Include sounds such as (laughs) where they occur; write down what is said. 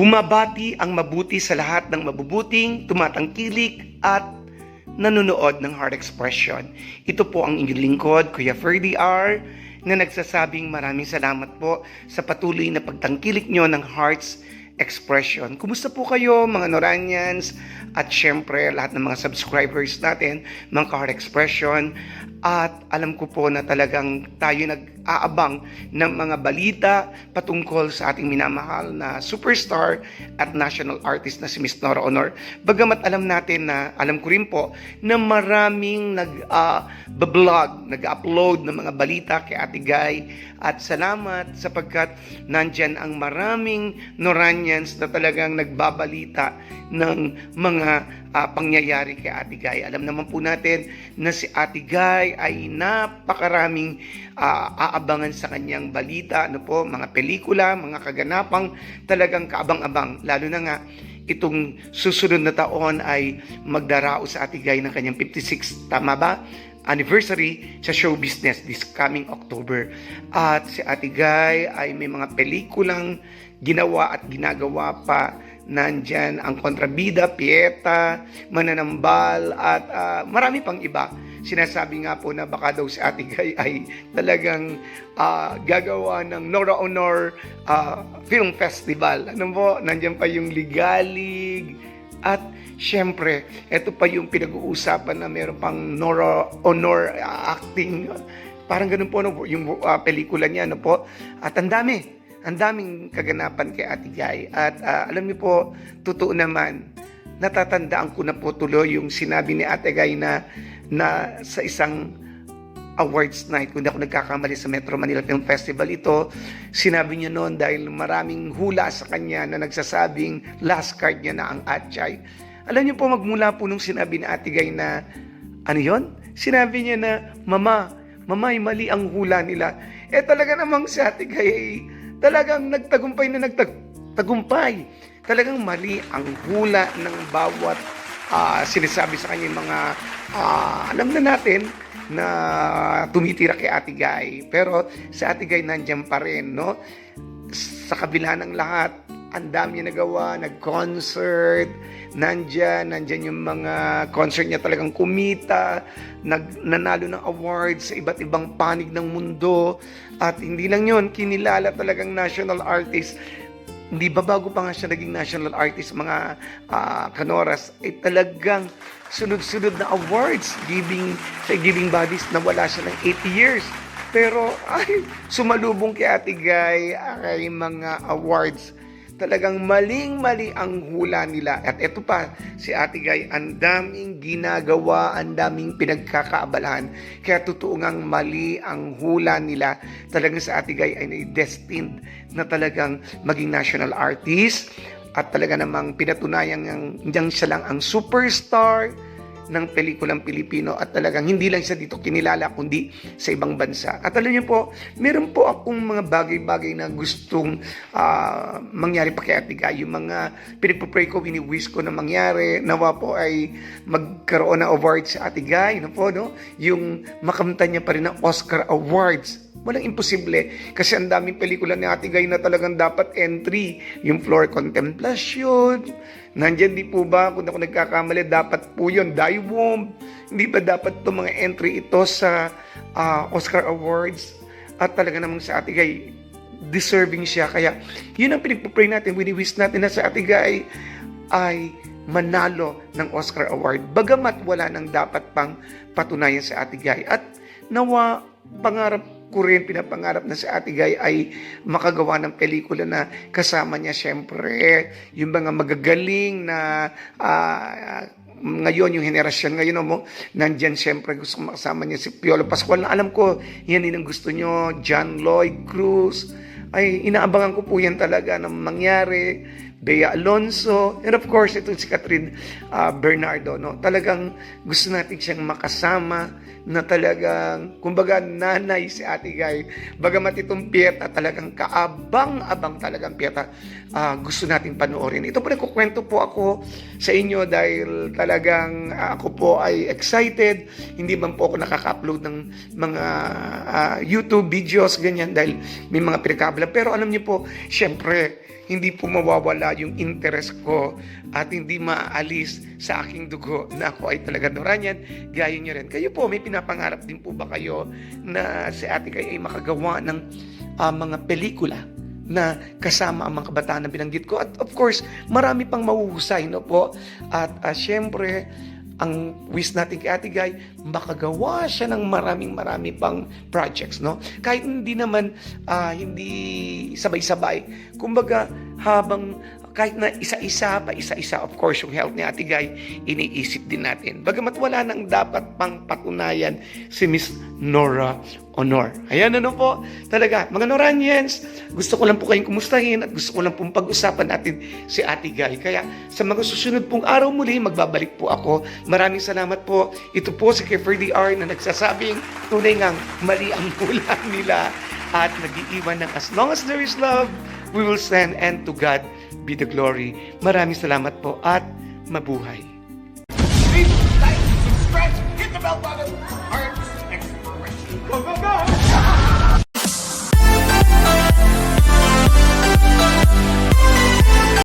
Bumabati ang mabuti sa lahat ng mabubuting, tumatangkilik at nanonood ng Heart Expression. Ito po ang inyong lingkod, Kuya Ferdy R, na nagsasabing maraming salamat po sa patuloy na pagtangkilik nyo ng Heart's Expression. Kumusta po kayo mga Noranians at syempre lahat ng mga subscribers natin, mga ka-Heart Expression at alam ko po na talagang tayo nag-aabang ng mga balita patungkol sa ating minamahal na superstar at national artist na si Miss Nora Honor. Bagamat alam natin na, alam ko rin po, na maraming nag-vlog, nag-upload ng mga balita kay Ate Guy at salamat sapagkat nandyan ang maraming Noranians na talagang nagbabalita ng mga ah, pangyayari kay Ate Guy. Alam naman po natin na si Ate Guy ay napakaraming ah, aabangan sa kanyang balita, ano po, mga pelikula, mga kaganapang talagang kaabang-abang. Lalo na nga, itong susunod na taon ay magdarao sa Ate Guy ng kanyang 56, tama ba? anniversary sa show business this coming October. At si Ate Guy ay may mga pelikulang ginawa at ginagawa pa nandyan ang kontrabida, pieta, mananambal at ah, marami pang iba. Sinasabi nga po na baka daw si Ate Guy ay talagang ah, gagawa ng Nora Honor ah, Film Festival. Ano po, nandyan pa yung Ligalig at syempre, ito pa yung pinag-uusapan na meron pang Nora Honor ah, acting. Parang ganun po no, yung ah, pelikula niya, ano po. At ang dami, ang daming kaganapan kay Ate Guy. At ah, alam niyo po, totoo naman, natatandaan ko na po tuloy yung sinabi ni Ate Guy na, na sa isang awards night, kung di ako nagkakamali sa Metro Manila Film Festival ito, sinabi niya noon dahil maraming hula sa kanya na nagsasabing last card niya na ang Atchay. Alam niyo po, magmula po nung sinabi ni Ate Guy na, ano yon? Sinabi niya na, Mama, Mama, ay mali ang hula nila. Eh talaga namang si Ate Guy talagang nagtagumpay na nagtagumpay. Talagang mali ang hula ng bawat ah, sinasabi sa kanya mga ah, alam na natin na tumitira kay Ate Guy. Pero si Ate Guy nandyan pa rin, no? Sa kabila ng lahat, ang dami niya nagawa, nag-concert, nandyan, nandyan yung mga concert niya talagang kumita, nag, nanalo ng awards sa iba't ibang panig ng mundo, at hindi lang yun, kinilala talagang national artist hindi ba bago pa nga siya naging national artist mga kanoras ay talagang sunod-sunod na awards giving sa giving bodies na wala siya ng 80 years. Pero ay sumalubong kay Ate Guy ay mga awards talagang maling-mali ang hula nila. At ito pa, si Ate Guy, ang daming ginagawa, ang daming pinagkakaabalahan. Kaya totoo ngang mali ang hula nila. Talagang si Ate Guy ay destined na talagang maging national artist. At talaga namang pinatunayan niyang siya lang ang superstar ng pelikulang Pilipino at talagang hindi lang siya dito kinilala kundi sa ibang bansa. At alam niyo po, meron po akong mga bagay-bagay na gustong ah, mangyari pa kay Ate Guy. Yung mga pinagpapray ko, wini-wish ko na mangyari. Nawa po ay magkaroon ng awards sa Ate Guy. No po, no? Yung makamta niya pa rin ng Oscar Awards. Walang imposible kasi ang daming pelikula ni Ate Guy na talagang dapat entry. Yung Floor Contemplation, nandyan di po ba, kung ako nagkakamali, dapat po yun, Die Womb. Hindi ba dapat itong mga entry ito sa ah, Oscar Awards? At talaga namang sa Ate Guy, deserving siya. Kaya yun ang pinagpapray natin, wini-wish natin na sa Ate Guy ay manalo ng Oscar Award. Bagamat wala nang dapat pang patunayan sa Ate Guy. At nawa, pangarap ko rin, pinapangarap na sa Ate Guy ay makagawa ng pelikula na kasama niya syempre yung mga magagaling na ah, ngayon, yung henerasyon ngayon mo, nandyan syempre gusto ko makasama niya si Piolo Pascual na alam ko, yan din ang gusto nyo, John Lloyd Cruz, ay inaabangan ko po yan talaga na mangyari. Bea Alonso, and of course, itong si Catherine ah, Bernardo, no? Talagang gusto natin siyang makasama na talagang, kumbaga, nanay si Ate Guy. Bagamat itong piyeta, talagang kaabang-abang talagang piyeta, ah, gusto nating panoorin. Ito po nagkukwento po ako sa inyo dahil talagang ah, ako po ay excited. Hindi man po ako nakaka-upload ng mga ah, YouTube videos, ganyan, dahil may mga pinagkabala. Pero alam niyo po, syempre, hindi po mawawala yung interest ko at hindi maaalis sa aking dugo na ako ay talaga Noranian, gaya niyo rin. Kayo po, may pinapangarap din po ba kayo na si ate kayo ay makagawa ng ah, mga pelikula na kasama ang mga kabataan na binanggit ko. At of course, marami pang mahuhusay, no po? At ah, syempre, ang wish natin kay Ate Guy, makagawa siya ng maraming marami pang projects, no? Kahit hindi naman, ah, hindi sabay-sabay. Kumbaga, habang kahit na isa-isa pa, isa-isa, of course, yung health ni Ate Guy, iniisip din natin. Bagamat wala nang dapat pang patunayan si Miss Nora Honor. Ayan, ano po, talaga, mga Noranians, gusto ko lang po kayong kumustahin at gusto ko lang pong pag-usapan natin si Ate Guy. Kaya sa mga susunod pong araw muli, magbabalik po ako. Maraming salamat po. Ito po si Kefer DR na nagsasabing tunay ngang mali ang (laughs) hula nila at nag-iiwan ng as long as there is love, we will send and to God be the glory. Maraming salamat po at mabuhay. Go, go, go!